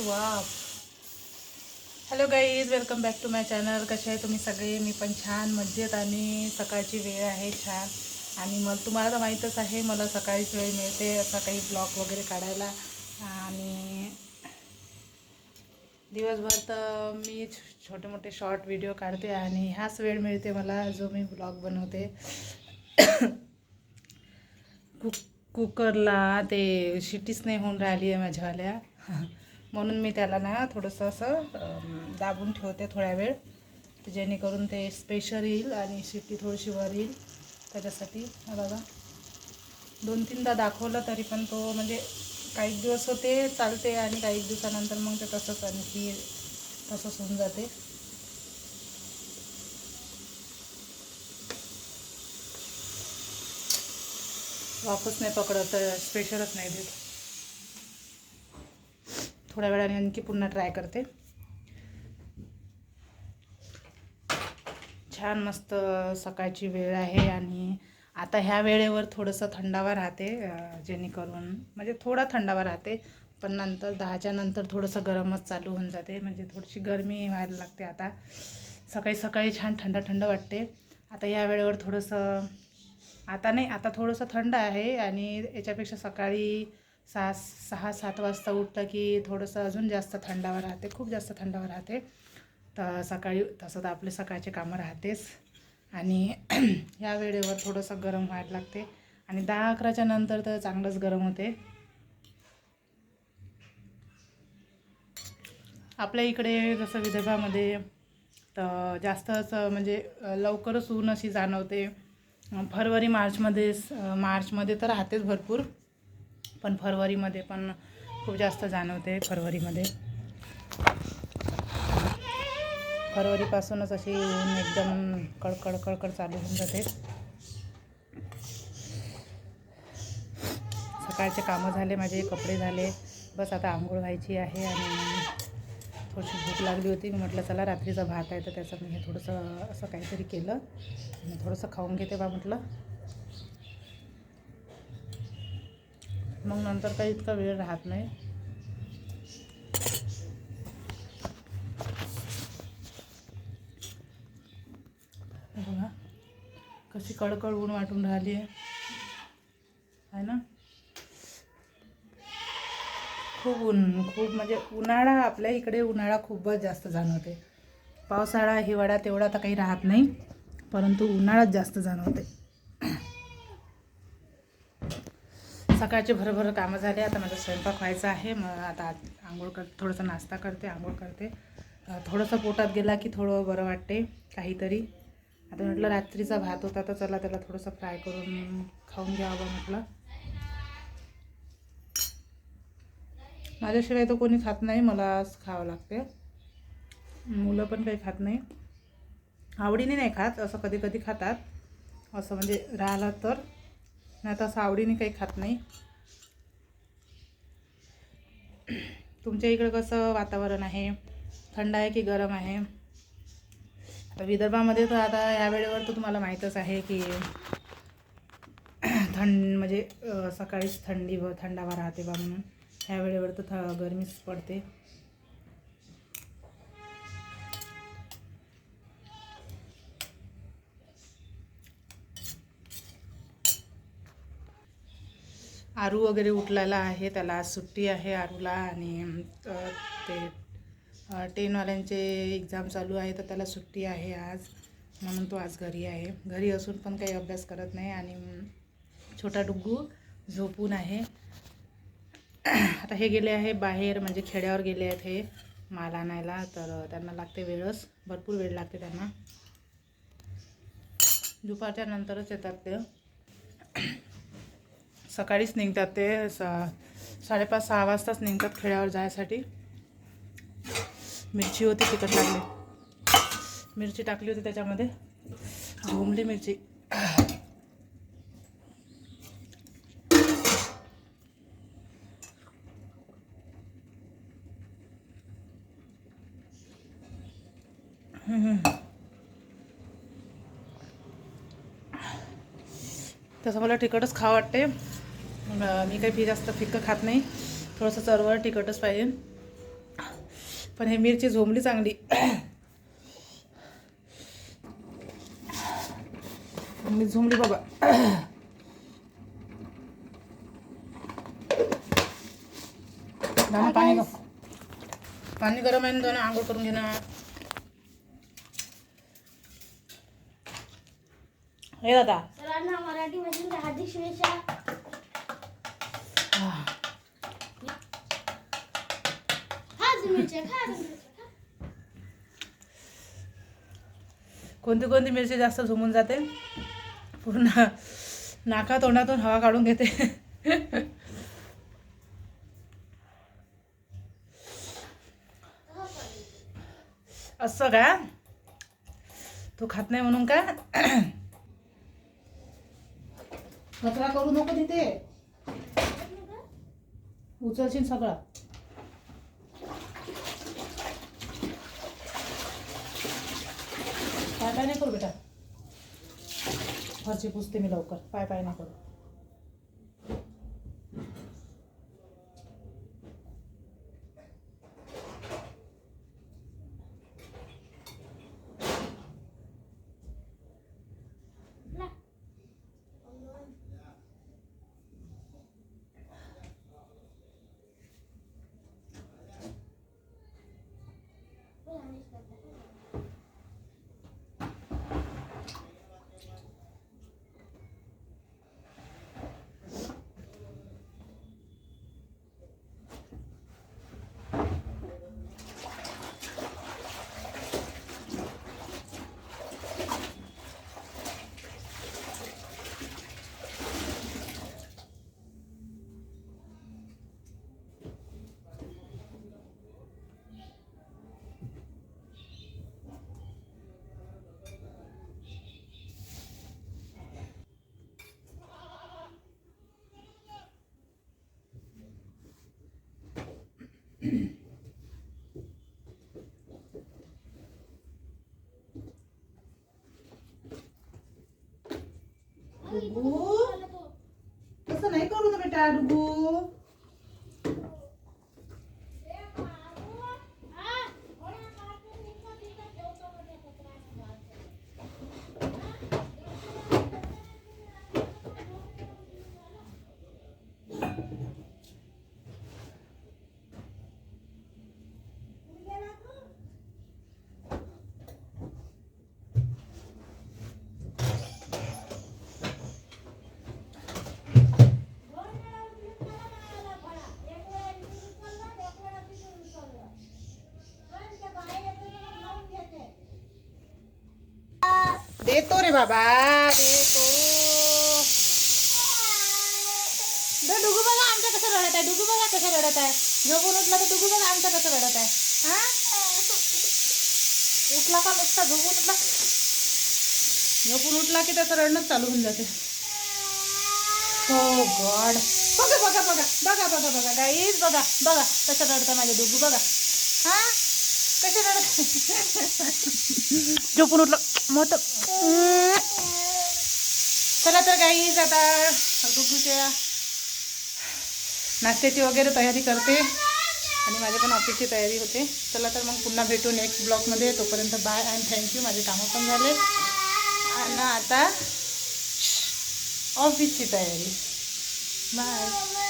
वाफ hello guys welcome back to my channel कसे आहे तुम्ही सगळे? मी पण छान मज्जेत आणि सकाळची वेळ आहे छान. आणि मग तुम्हाला तर माहीतच आहे मला सकाळीच वेळ मिळते असा काही ब्लॉग वगैरे काढायला. आणि दिवसभर तर मी छोटे मोठे शॉर्ट व्हिडिओ काढते आणि ह्याच वेळ मिळते मला जो मी ब्लॉग बनवते. कुक कुकरला ते शिटीच नाही होऊन राहिली आहे माझ्यावाल्या म्हणून मी त्याला ना थोडंसं असं दाबून ठेवते थोड्या वेळ. जेणेकरून ते स्पेशल येईल आणि शिट्टी थोडीशी वर येईल. त्याच्यासाठी बघा. दोन तीनदा दाखवलं तरी पण तो म्हणजे काही दिवस होते चालते आणि काही दिवसानंतर मग ते तसंच आणखी तसंच होऊन जाते. वापस नाही पकडत तर स्पेशलच नाही देत. थोड्या वेळाने आणखी पुन्हा ट्राय करते. छान मस्त सकाळची वेळ आहे आणि आता ह्या वेळेवर थोडंसं थंडावा राहते जेणेकरून म्हणजे थोडा थंडावा राहते पण नंतर दहाच्या नंतर थोडंसं गरमच चालू होऊन जाते म्हणजे थोडीशी गरमी व्हायला लागते आता. सकाळी सकाळी छान थंड थंड वाटते. आता या वेळेवर थोडंसं आता नाही आता थोडंसं थंड आहे आणि याच्यापेक्षा सकाळी सहा सहा सात वाजता उठलं की थोडंसं अजून जास्त थंडावर राहते खूप जास्त थंडावर राहते. तर सकाळी तसं तर आपले सकाळचे कामं राहतेच. आणि या वेळेवर थोडंसं गरम व्हायला लागते. आणि दहा अकराच्या नंतर तर चांगलंच गरम होते. आपल्या इकडे जसं विदर्भामध्ये तर जास्त असं म्हणजे लवकरच ऊन अशी जाणवते. फरवरी मार्चमध्ये मार्चमध्ये तर राहतेच भरपूर. पण फरवरीमध्ये पण खूप जास्त जाणवते फरवरीमध्ये. फरवरीपासूनच अशी ऊन एकदम कडकड कडकड चालू होऊन जाते. सकाळचे कामं झाले माझे कपडे झाले. बस आता आंघोळ व्हायची आहे आणि थोडीशी भूक लागली होती. मी म्हटलं चला रात्रीचा भात आहे. तर त्याचं मी हे थोडंसं असं काहीतरी केलं. आणि थोडंसं खाऊन घेते बा म्हटलं. मग नंतर काही इतका वेळ राहत नाही. बघा कशी कडकड ऊन वाटून राहिली आहे. आहे ना? खूप ऊन खूप म्हणजे उन्हाळा आपल्या इकडे उन्हाळा खूपच जास्त जाणवते. पावसाळा हिवाळा तेवढा तर काही राहत नाही परंतु उन्हाळाच जास्त जाणवते. सकाळचे भरभर कामं झाले. आता माझा स्वयंपाक व्हायचा आहे. मग आता आंघोळ कर थोडंसं नाश्ता करते आंघोळ करते. थोडंसं पोटात गेला की थोडं बरं वाटते काहीतरी. आता म्हटलं रात्रीचा भात होता तर चला त्याला थोडंसं फ्राय करून खाऊन घ्यावं म्हटलं. माझ्याशिवाय तर कोणी खात नाही मलाच खावं लागते. मुलं पण काही खात नाही. आवडीने नाही खात असं कधी कधी खातात. असं म्हणजे राहिलं तर. नाही तर असं आवडीने काही खात नाही. तुमच्या इकडं कसं वातावरण आहे? थंड आहे की गरम आहे? आता विदर्भामध्ये तर आता या वेळेवर तर तुम्हाला माहीतच आहे की थंड म्हणजे सकाळीच थंडी व थंडावा राहते बा म्हणून. ह्या वेळेवर तर थ गरमीच पडते. आरू वगैरे उठलेला आहे त्याला आज सुट्टी आहे आरूला आणि ते टेनवाल्यांचे एक्झाम चालू आहे तर त्याला सुट्टी आहे आज. म्हणून तो आज घरी आहे. घरी असून पण काही अभ्यास करत नाही आणि छोटा डुग्गू झोपून आहे. आता हे गेले आहे बाहेर म्हणजे खेड्यावर गेले आहेत हे माल आणायला तर त्यांना लागते वेळच. भरपूर वेळ लागते त्यांना. दुपारच्या नंतरच येतात ते. सकाळीच निघतात ते सा साडेपाच सहा वाजताच निघतात खेड्यावर जायसाठी. मिरची होती तिखट लागली मिरची टाकली होती त्याच्यामध्ये. झोंबली मिरची. तसं मला तिखटच खावं वाटते मी काही फी जास्त फिक्कं खात नाही. थोडंसं चरवर तिखटच पाहिजे. पण हे मिरची झोंबली चांगली. मी झोंबली बाबा दाना पाणी पाणी गरम आहे ना दोन आंघोळ करून घेणार. हे दादा. सरांना मराठीमधील हार्दिक शुभेच्छा कोणती कोणती मिरची जास्त झुमून जाते? पूर्ण नाका तोंडातून हवा काढून घेते. असं का? तू खात नाही म्हणून का? कचरा करू नको तिथे. उचलशील सगळं. पाय पाय नाही करू बेटा. फरची पुसते मी लवकर. पाय पाय नाही करू. डुगू तसं नाही करू ना बेटा डुगू देतो रे बाबा देतो डुगू बघा आमचा कसं रडत आहे डुगू बघा कसं रडत आहे. झोपून उठला तर डुगू बघा आमचा कसं रडत आहे. हा? उठला का नुसता? झोपून उठला? झोपून उठला की त्याचं रडणं चालू होऊन जाते. हो गॉड. बघा बघा बघा बघा बघा बघा गाईज बघा बघा कसं रडतं माझे डुगू बघा. हा? कसे रडत? झोपून उठलं मोठं. चला तर काही आता डुगूच्या नाश्त्याची वगैरे तयारी करते. आणि माझ्या पण ऑफिसची तयारी होते. चला तर मग पुन्हा भेटू नेक्स्ट ब्लॉगमध्ये तोपर्यंत बाय अँड थँक्यू माझे कामं पण झाले. आणि आता ऑफिसची तयारी. बाय